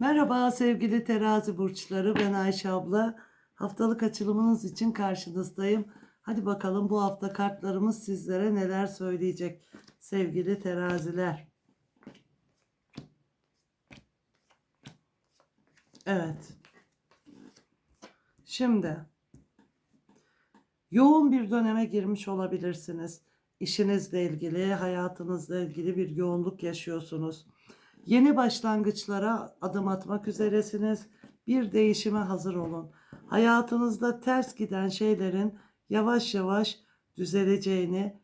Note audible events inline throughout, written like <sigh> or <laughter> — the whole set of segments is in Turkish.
Merhaba sevgili terazi burçları ben Ayşe abla. Haftalık açılımınız için karşınızdayım. Hadi bakalım bu hafta kartlarımız sizlere neler söyleyecek sevgili teraziler. Evet. Şimdi yoğun bir döneme girmiş olabilirsiniz. İşinizle ilgili, hayatınızla ilgili bir yoğunluk yaşıyorsunuz. Yeni başlangıçlara adım atmak üzeresiniz. Bir değişime hazır olun. Hayatınızda ters giden şeylerin yavaş yavaş düzeleceğini,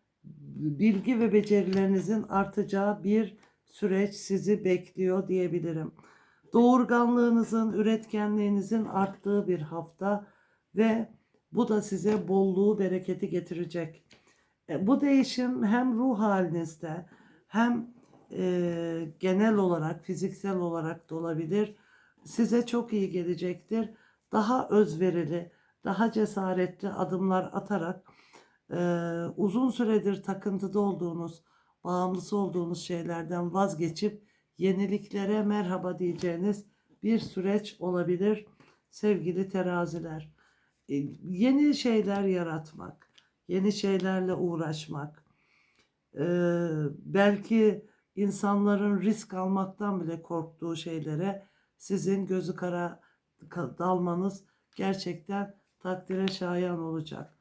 bilgi ve becerilerinizin artacağı bir süreç sizi bekliyor diyebilirim. Doğurganlığınızın, üretkenliğinizin arttığı bir hafta ve bu da size bolluğu, bereketi getirecek. E, Bu değişim hem ruh halinizde hem e, genel olarak fiziksel olarak da olabilir. Size çok iyi gelecektir. Daha özverili, daha cesaretli adımlar atarak e, uzun süredir takıntıda olduğunuz, bağımlısı olduğunuz şeylerden vazgeçip yeniliklere merhaba diyeceğiniz bir süreç olabilir sevgili teraziler. E, yeni şeyler yaratmak, yeni şeylerle uğraşmak, e, belki insanların risk almaktan bile korktuğu şeylere sizin gözü kara ka- dalmanız gerçekten takdire şayan olacak.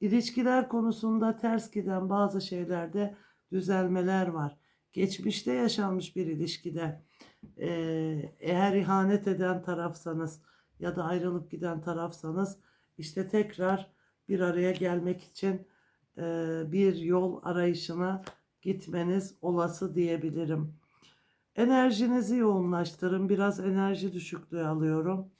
İlişkiler konusunda ters giden bazı şeylerde düzelmeler var. Geçmişte yaşanmış bir ilişkide e, eğer ihanet eden tarafsanız ya da ayrılıp giden tarafsanız işte tekrar bir araya gelmek için e, bir yol arayışına gitmeniz olası diyebilirim. Enerjinizi yoğunlaştırın. Biraz enerji düşüklüğü alıyorum.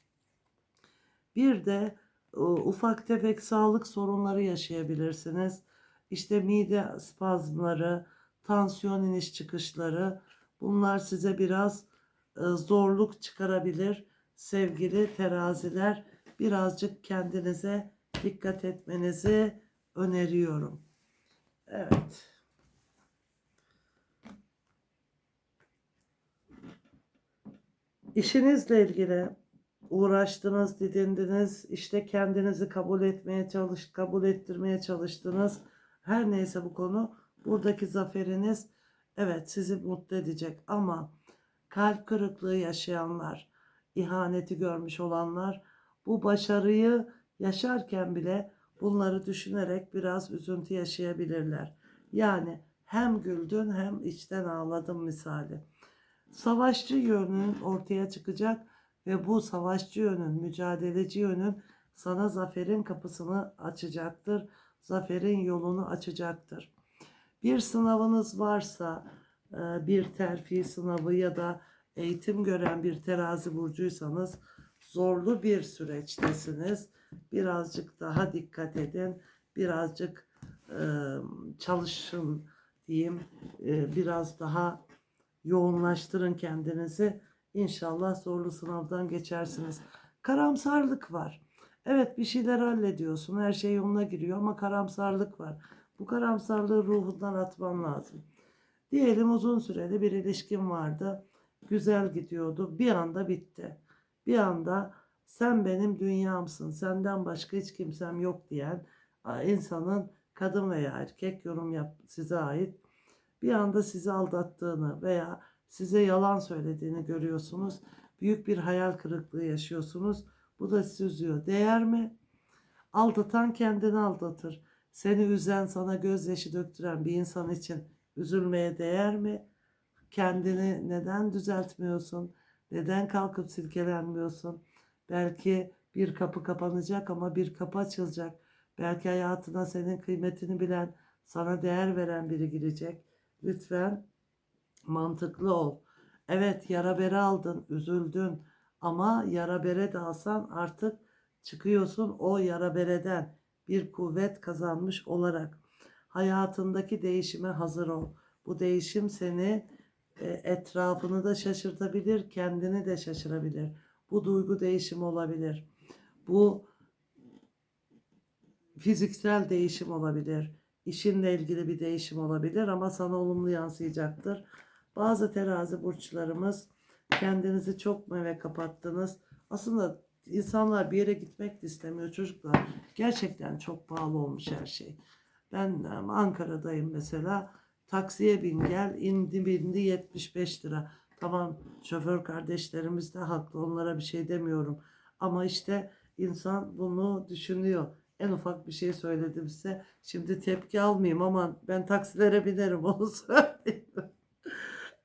Bir de e, ufak tefek sağlık sorunları yaşayabilirsiniz. İşte mide spazmları, tansiyon iniş çıkışları bunlar size biraz e, zorluk çıkarabilir. Sevgili teraziler birazcık kendinize dikkat etmenizi öneriyorum. Evet. İşinizle ilgili uğraştınız, didindiniz, işte kendinizi kabul etmeye çalış, kabul ettirmeye çalıştınız. Her neyse bu konu, buradaki zaferiniz evet sizi mutlu edecek ama kalp kırıklığı yaşayanlar, ihaneti görmüş olanlar bu başarıyı yaşarken bile bunları düşünerek biraz üzüntü yaşayabilirler. Yani hem güldün hem içten ağladın misali. Savaşçı yönün ortaya çıkacak ve bu savaşçı yönün, mücadeleci yönün sana zaferin kapısını açacaktır. Zaferin yolunu açacaktır. Bir sınavınız varsa, e, bir terfi sınavı ya da eğitim gören bir terazi burcuysanız zorlu bir süreçtesiniz. Birazcık daha dikkat edin, birazcık e, çalışın diyeyim, E, biraz daha yoğunlaştırın kendinizi. İnşallah zorlu sınavdan geçersiniz. Karamsarlık var. Evet bir şeyler hallediyorsun. Her şey yoluna giriyor ama karamsarlık var. Bu karamsarlığı ruhundan atman lazım. Diyelim uzun süreli bir ilişkin vardı. Güzel gidiyordu. Bir anda bitti. Bir anda sen benim dünyamsın. Senden başka hiç kimsem yok diyen insanın kadın veya erkek yorum yap size ait bir anda sizi aldattığını veya size yalan söylediğini görüyorsunuz. Büyük bir hayal kırıklığı yaşıyorsunuz. Bu da sizi üzüyor. Değer mi? Aldatan kendini aldatır. Seni üzen, sana gözyaşı döktüren bir insan için üzülmeye değer mi? Kendini neden düzeltmiyorsun? Neden kalkıp silkelenmiyorsun? Belki bir kapı kapanacak ama bir kapı açılacak. Belki hayatına senin kıymetini bilen, sana değer veren biri girecek. Lütfen mantıklı ol. Evet yara bere aldın, üzüldün ama yara bere de alsan artık çıkıyorsun o yara bereden bir kuvvet kazanmış olarak. Hayatındaki değişime hazır ol. Bu değişim seni e, etrafını da şaşırtabilir, kendini de şaşırabilir. Bu duygu değişimi olabilir. Bu fiziksel değişim olabilir. İşinle ilgili bir değişim olabilir ama sana olumlu yansıyacaktır. Bazı terazi burçlarımız Kendinizi çok mu eve kapattınız? Aslında insanlar bir yere gitmek de istemiyor çocuklar. Gerçekten çok pahalı olmuş her şey. Ben Ankara'dayım mesela. Taksiye bin gel indi bindi 75 lira. Tamam şoför kardeşlerimiz de haklı onlara bir şey demiyorum. Ama işte insan bunu düşünüyor. En ufak bir şey söyledim size. Şimdi tepki almayayım ama ben taksilere binerim <laughs> onu söyleyeyim.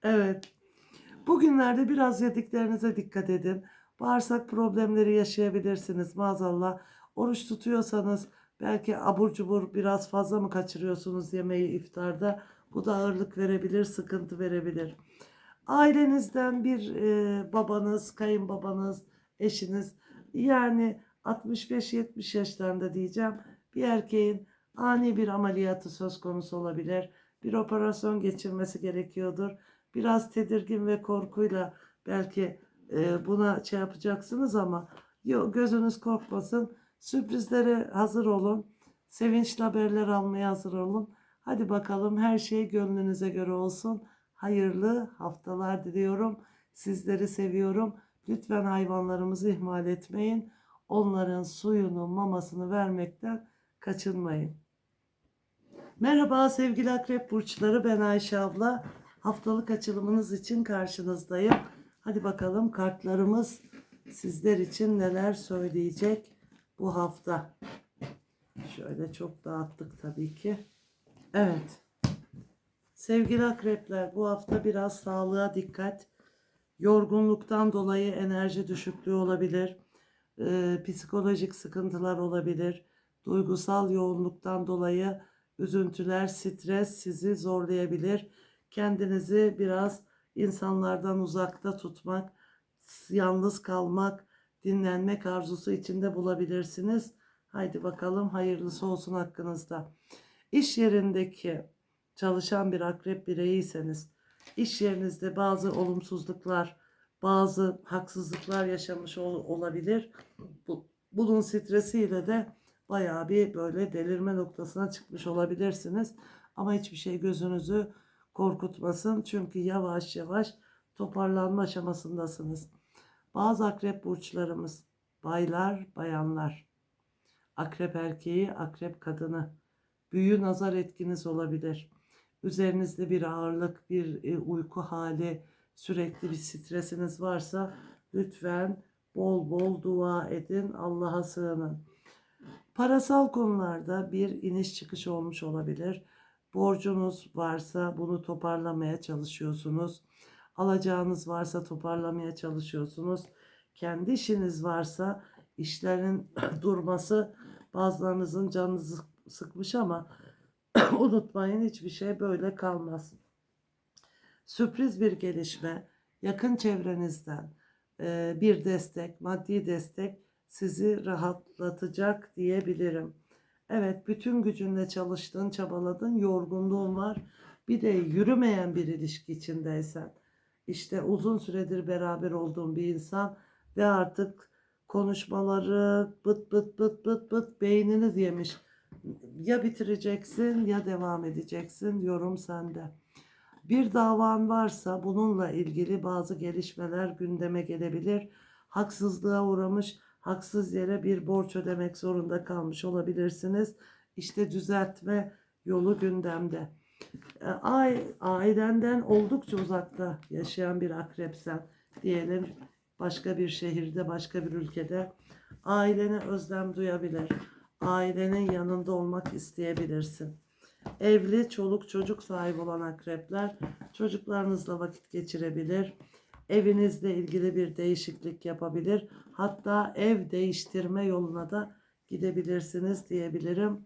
evet. Bugünlerde biraz yediklerinize dikkat edin. Bağırsak problemleri yaşayabilirsiniz maazallah. Oruç tutuyorsanız belki abur cubur biraz fazla mı kaçırıyorsunuz yemeği iftarda? Bu da ağırlık verebilir, sıkıntı verebilir. Ailenizden bir e, babanız, kayınbabanız, eşiniz yani 65-70 yaşlarında diyeceğim bir erkeğin ani bir ameliyatı söz konusu olabilir. Bir operasyon geçirmesi gerekiyordur. Biraz tedirgin ve korkuyla belki e, buna şey yapacaksınız ama yo, gözünüz korkmasın. Sürprizlere hazır olun. Sevinçli haberler almaya hazır olun. Hadi bakalım her şey gönlünüze göre olsun. Hayırlı haftalar diliyorum. Sizleri seviyorum. Lütfen hayvanlarımızı ihmal etmeyin. Onların suyunu, mamasını vermekten kaçınmayın. Merhaba sevgili akrep burçları ben Ayşe abla. Haftalık açılımınız için karşınızdayım. Hadi bakalım kartlarımız sizler için neler söyleyecek bu hafta. Şöyle çok dağıttık tabii ki. Evet. Sevgili akrepler bu hafta biraz sağlığa dikkat. Yorgunluktan dolayı enerji düşüklüğü olabilir. Ee, psikolojik sıkıntılar olabilir. Duygusal yoğunluktan dolayı üzüntüler, stres sizi zorlayabilir. Kendinizi biraz insanlardan uzakta tutmak, yalnız kalmak, dinlenmek arzusu içinde bulabilirsiniz. Haydi bakalım hayırlısı olsun hakkınızda. İş yerindeki çalışan bir akrep bireyiyseniz, iş yerinizde bazı olumsuzluklar, bazı haksızlıklar yaşamış ol- olabilir. Bu, bunun stresiyle de bayağı bir böyle delirme noktasına çıkmış olabilirsiniz. Ama hiçbir şey gözünüzü korkutmasın. Çünkü yavaş yavaş toparlanma aşamasındasınız. Bazı akrep burçlarımız, baylar, bayanlar, akrep erkeği, akrep kadını, büyü nazar etkiniz olabilir. Üzerinizde bir ağırlık, bir e, uyku hali, sürekli bir stresiniz varsa lütfen bol bol dua edin, Allah'a sığının. Parasal konularda bir iniş çıkış olmuş olabilir. Borcunuz varsa bunu toparlamaya çalışıyorsunuz. Alacağınız varsa toparlamaya çalışıyorsunuz. Kendi işiniz varsa işlerin <clears throat> durması bazılarınızın canınızı sıkmış ama <clears throat> unutmayın hiçbir şey böyle kalmaz. Sürpriz bir gelişme, yakın çevrenizden e, bir destek, maddi destek sizi rahatlatacak diyebilirim. Evet, bütün gücünle çalıştın, çabaladın, yorgunluğun var. Bir de yürümeyen bir ilişki içindeysen, işte uzun süredir beraber olduğun bir insan ve artık konuşmaları bıt bıt bıt bıt bıt beyniniz yemiş. Ya bitireceksin ya devam edeceksin. Yorum sende. Bir davan varsa bununla ilgili bazı gelişmeler gündeme gelebilir. Haksızlığa uğramış, haksız yere bir borç ödemek zorunda kalmış olabilirsiniz. İşte düzeltme yolu gündemde. E, ailenden oldukça uzakta yaşayan bir akrepsen diyelim başka bir şehirde, başka bir ülkede ailene özlem duyabilir. Ailenin yanında olmak isteyebilirsin. Evli, çoluk çocuk sahibi olan akrepler çocuklarınızla vakit geçirebilir. Evinizle ilgili bir değişiklik yapabilir. Hatta ev değiştirme yoluna da gidebilirsiniz diyebilirim.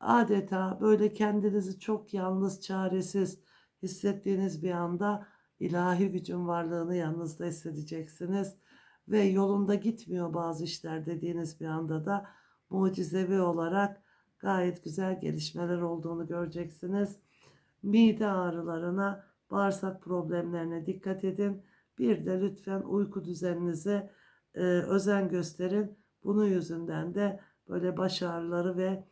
Adeta böyle kendinizi çok yalnız, çaresiz hissettiğiniz bir anda ilahi gücün varlığını yanınızda hissedeceksiniz. Ve yolunda gitmiyor bazı işler dediğiniz bir anda da mucizevi olarak gayet güzel gelişmeler olduğunu göreceksiniz. Mide ağrılarına, bağırsak problemlerine dikkat edin. Bir de lütfen uyku düzeninize e, özen gösterin. Bunun yüzünden de böyle baş ağrıları ve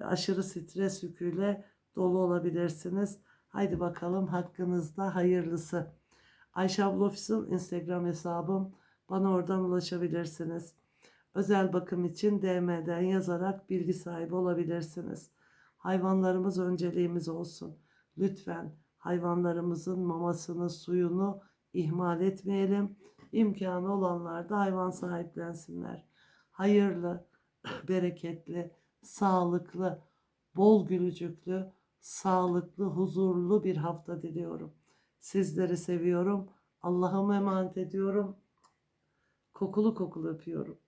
aşırı stres yüküyle dolu olabilirsiniz. Haydi bakalım hakkınızda hayırlısı. Ayşe abla Official Instagram hesabım. Bana oradan ulaşabilirsiniz. Özel bakım için DM'den yazarak bilgi sahibi olabilirsiniz. Hayvanlarımız önceliğimiz olsun. Lütfen hayvanlarımızın mamasını, suyunu ihmal etmeyelim. İmkanı olanlar da hayvan sahiplensinler. Hayırlı, <clears throat> bereketli, sağlıklı, bol gülücüklü, sağlıklı, huzurlu bir hafta diliyorum. Sizleri seviyorum. Allah'ıma emanet ediyorum. Kokulu kokulu öpüyorum.